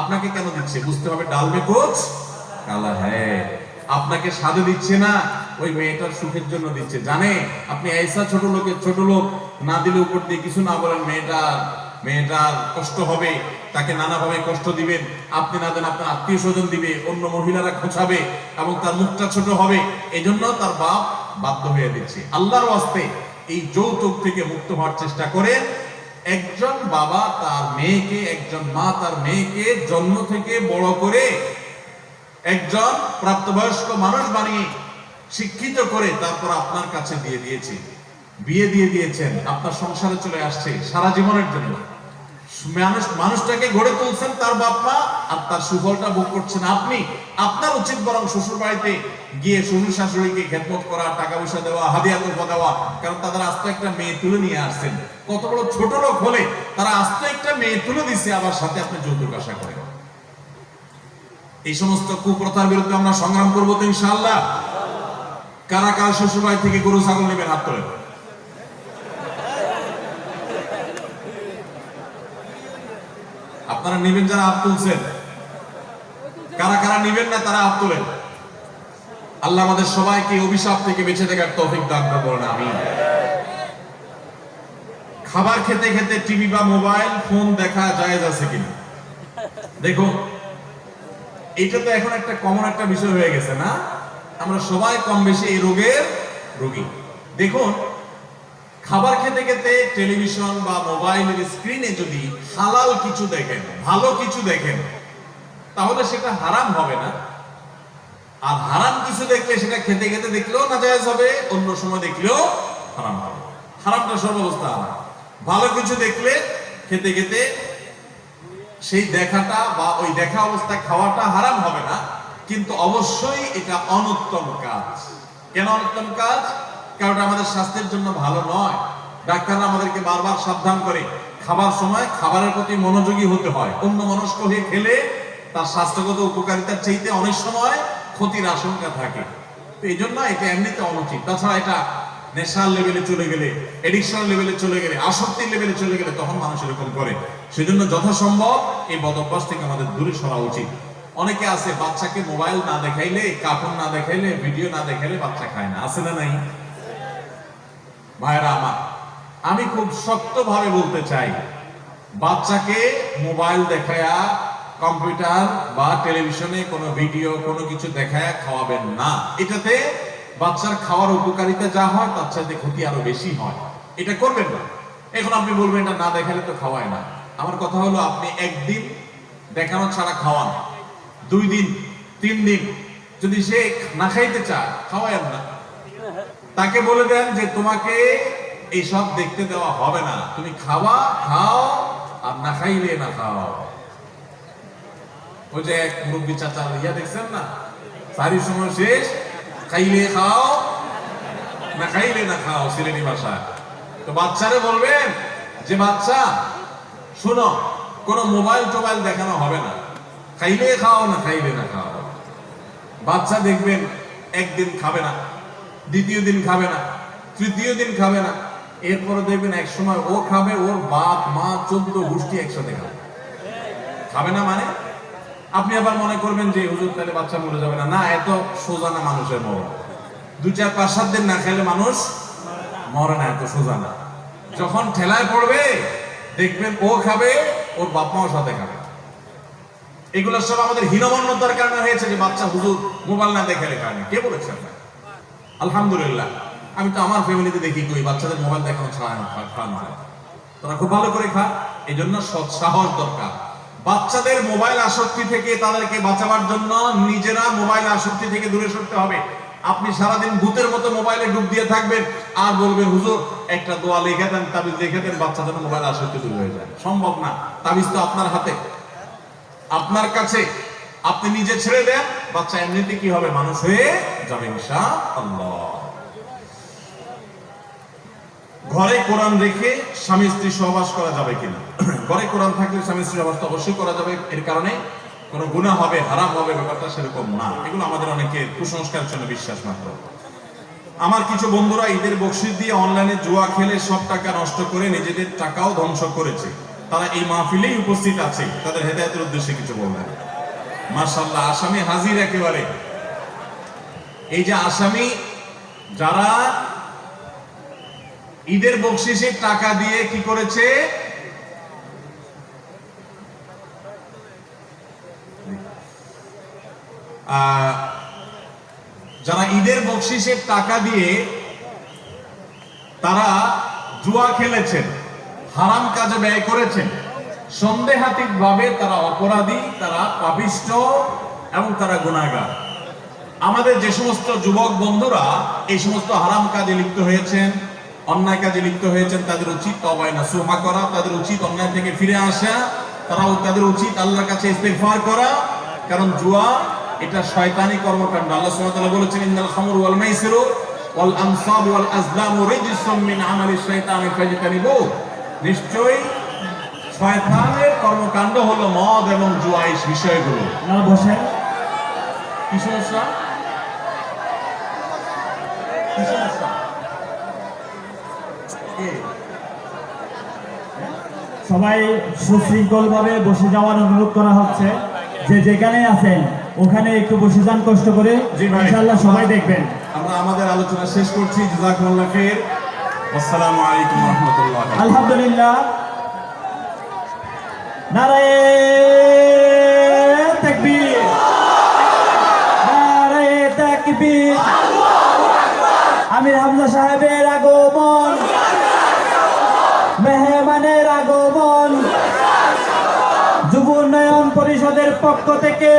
আপনাকে কেন দিচ্ছে? বুঝতে হবে ডাল মে কোচ কালা হ্যাঁ আপনাকে সাধে দিচ্ছে না, ওই মেয়েটার সুখের জন্য দিচ্ছে। জানে? আপনি ऐसा ছোট লোকের ছোট লোক, না দিলে উপর দিয়ে কিছু না বলেন মেয়েটার মেয়েটার কষ্ট হবে, তাকে নানাভাবে কষ্ট দিবেন। আপনি না দেন, আপনার আত্মীয় স্বজন দিবে, অন্য মহিলারা খোঁচাবে এবং তার মুখটা ছোট হবে। এই জন্য তার বাপ বাধ্য হয়ে দিচ্ছে। আল্লাহর ওয়াস্তে এই যৌতুক থেকে মুক্ত হওয়ার চেষ্টা করেন। একজন বাবা তার মেয়েকে, একজন মা তার মেয়েকে জন্ম থেকে বড় করে একজন প্রাপ্তবয়স্ক মানুষ বানিয়ে শিক্ষিত করে তারপর আপনার কাছে দিয়ে দিয়েছে। বিয়ে দিয়ে দিয়েছেন, আপনার সংসারে চলে আসছে, সারা জীবনের জন্য। মানুষ, মানুষটাকে গড়ে তুলছেন তার বাপ মা আর তার সুফলটা ভোগ করছেন আপনি। আপনার উচিত বরং শ্বশুর বাড়িতে গিয়ে শ্বশুর শাশুড়িকে খেদমত করা টাকা পয়সা দেওয়া হাদিয়া তোফা দেওয়া কারণ তাদের আস্ত একটা মেয়ে তুলে নিয়ে আসছেন। কত বড় ছোট লোক হলে তারা আস্ত একটা মেয়ে তুলে দিছে, আবার সাথে আপনি যৌতুক আশা করেন। এই সমস্ত কুপ্রথার বিরুদ্ধে আমরা সংগ্রাম করব তো ইনশাআল্লাহ। কারা কার শ্বশুর বাড়ি থেকে গরু ছাগল নেবেন হাত তোলেন? আপনারা নেবেন যারা হাত তুলছেন? কারা কারা নেবেন না তারা হাত তোলেন। আল্লাহ আমাদের সবাইকে অভিশাপ থেকে বেঁচে থাকার তৌফিক দান করবেন আমি খাবার খেতে খেতে টিভি বা মোবাইল, ফোন দেখা জায়েজ আছে কিনা? দেখুন, এটা তো এখন একটা কমন একটা বিষয় হয়ে গেছে না? আমরা সবাই কম বেশি এই রোগের রোগী। দেখুন খাবার খেতে খেতে টেলিভিশন বা মোবাইলের স্ক্রিনে যদি হালাল কিছু দেখেন, ভালো কিছু দেখেন, তাহলে সেটা হারাম হবে না। আর হারাম কিছু দেখলে সেটা খেতে খেতে দেখলেও না জায়েজ হবে, অন্য সময় দেখলেও হারাম হবে। হারামটা সর্বাবস্থা হারাম ভালো কিছু দেখলে খেতে খেতে সেই দেখাটা বা ওই দেখা অবস্থায় খাওয়াটা হারাম হবে না, কিন্তু অবশ্যই এটা অনুত্তম কাজ। কেন অনুত্তম কাজ? কারণ আমাদের স্বাস্থ্যের জন্য ভালো নয়। ডাক্তাররা আমাদেরকে বারবার সাবধান করে, খাবার সময় খাবারের প্রতি মনোযোগী হতে হয়। অন্য মনস্ক হয়ে খেলে তার স্বাস্থ্যগত উপকারিতার চাইতে অনেক সময় ক্ষতির আশঙ্কা থাকে। তো এই জন্য এটা এমনিতে অনুচিত। তাছাড়া এটা লেভেলে চলে গেলে এডিকশন লেভেলে চলে গেলে, আসক্তির লেভেলে চলে গেলে তখন মানুষ এরকম করে। সেজন্য যথাসম্ভব এই বদভ্যাস থেকে আমাদের দূরে সরা উচিত। অনেকে আছে, বাচ্চাকে মোবাইল না দেখাইলে কাপড় না দেখাইলে ভিডিও না দেখাইলে বাচ্চা খায় না। আছে না নাই? ভাইরা আমার, আমি খুব শক্তভাবে বলতে চাই, বাচ্চাকে মোবাইল দেখায়া কম্পিউটার বা টেলিভিশনে কোনো ভিডিও, কোনো কিছু দেখায়া খাওয়াবেন না। এটাতে বাচ্চার খাওয়ার উপকারিতা যা হয়, তার চাইতে ক্ষতি আরও বেশি হয়। এটা করবেন না। এখন আপনি বলবেন এটা না, দেখালে তো খাওয়ায় না। আমার কথা হলো, আপনি একদিন দেখানো ছাড়া খাওয়ান। দুই দিন, তিন দিন, যদি সে না খাইতে চায় খাওয়ায় না। তাকে বলে দেন যে তোমাকে এইসব দেখতে দেওয়া হবে না। তুমি খাওয়া, খাও আর না খাইলে না খাও। ওই যে এক মুরব্বী চাচা, ইয়া দেখছেন না? সারি সময় শেষ, খাইলে খাও, না খাইলে না খাও, সিলেটি ভাষায়। তো বাচ্চারে বলবেন যে, বাচ্চা, শুনো, কোনো মোবাইল টোবাইল দেখানো হবে না। খাইলে খাও, না খাইলে না খাও। বাচ্চা দেখবেন, একদিন খাবে না। দ্বিতীয় দিন খাবে না, তৃতীয় দিন খাবে না। এরপরে দেখবেন এক সময় ও খাবে, ওর বাপ, মা, চোদ্দ গোষ্ঠী একসাথে খাবে। খাবে না মানে? আপনি আবার মনে করবেন যে, হুজুর, তাহলে বাচ্চা মরে যাবে না। না এত সোজা না, মানুষের মরণ। দু চার, পাঁচ, সাত দিন না খেলে মানুষ মরে না এত সোজা না। যখন ঠেলায় পড়বে, দেখবেন ও খাবে, ওর বাপ মাও সাথে খাবে। এগুলো সব আমাদের হীনমন্যতার কারণে হয়েছে যে, বাচ্চা হুজুর মোবাইল না দেখে কারণে কে বলেছে আপনাকে? আলহামদুলিল্লাহ। আমি তো আমার ফ্যামিলিতে দেখি কই, বাচ্চাদের মোবাইল দেখানো ছাড়া না খাওয়ানো হয় তোরা খুব ভালো করে খা এই জন্য সাহস দরকার। বাচ্চাদের মোবাইল আসক্তি থেকে তাদেরকে বাঁচাবার জন্য নিজেরা মোবাইল আসক্তি থেকে দূরে সরতে হবে। আপনি সারাদিন ভূতের মতো মোবাইলে ডুব দিয়ে থাকবেন আর বলবেন, হুজুর, একটা দোয়া লিখে দেন, তাবিজ লিখে দেন বাচ্চা যেন মোবাইল আসক্তি দূর হয়ে যায়। সম্ভব না। তাবিজ তো আপনার হাতে। আপনার কাছে। আপনি নিজে ছেড়ে দেন বাচ্চা এমনিতে কি হবে? মানুষ হয়ে যাবে ঘরে কোরআন রেখে স্বামী স্ত্রী সহবাস করা যাবে কিনা? ঘরে কোরআন থাকলে স্বামী স্ত্রী সহবাস তো অবশ্যই করা যাবে। এর কারণে কোনো গুনাহ হবে, হারাম হবে, ব্যাপারটা সেরকম না। এগুলো আমাদের অনেকে কুসংস্কার জন্য বিশ্বাস মাত্র। আমার কিছু বন্ধুরা ঈদের বকশিস দিয়ে অনলাইনে জুয়া খেলে সব টাকা নষ্ট করে নিজেদের টাকাও ধ্বংস করেছে। তারা এই মাহফিলেই উপস্থিত আছে। তাদের হেদায়তের উদ্দেশ্যে কিছু বলবেন। মার্শাল্লাহ আসামি হাজির একেবারে। এই যে আসামি, যারা ঈদের বকশিসে টাকা দিয়ে কি করেছে? যারা ঈদের বকশিসের টাকা দিয়ে তারা জুয়া খেলেছেন, হারাম কাজে ব্যয় করেছেন। সন্দেহাতীত ভাবে তারা অপরাধী, তারা পাপিষ্ট এবং তারা গুণাগার আমাদের যে সমস্ত যুবক বন্ধুরা, এই সমস্ত হারাম কাজে লিপ্ত হয়েছেন, অন্যায় কাজে লিপ্ত হয়েছেন, তাদের উচিত তবায় না সুহা করা, তাদের উচিত অন্যায় থেকে ফিরে আসা, তারাও তাদের উচিত আল্লাহর কাছে ইস্তেগফার করা, কারণ জুয়া, এটা শয়তানি কর্মকাণ্ড। আল্লাহ সুবহানাহু বলেছেন, ইন্নাল খামরু ওয়াল মাইসিরু ওয়াল আনসাব ওয়াল আজলামু রিজসুম মিন আমালি শাইতানি নিশ্চয়ই শয়তানের কর্মকাণ্ড হলো মদ এবং জুয়া এই বিষয়গুলো। আপনারা বসেন। কি সমস্যা কি? সমস্যা সবাই সুশৃঙ্খল ভাবে বসে যাওয়ার অনুরোধ করা হচ্ছে। যে যেখানে আছেন ওখানে একটু বসে যান কষ্ট করে। ইনশাআল্লাহ সবাই দেখবেন। আমরা আমাদের আলোচনা শেষ করছি। জাজাকুমুল্লাহ খাইর। আসসালামু আলাইকুম ওয়া রাহমাতুল্লাহ আলহামদুলিল্লাহ। নারায়ে তাকবীর। নারায়ে তাকবীর। আমির হামজা সাহেবের আগমন। মেহমানের আগমন। যুব উন্নয়ন পরিষদের পক্ষ থেকে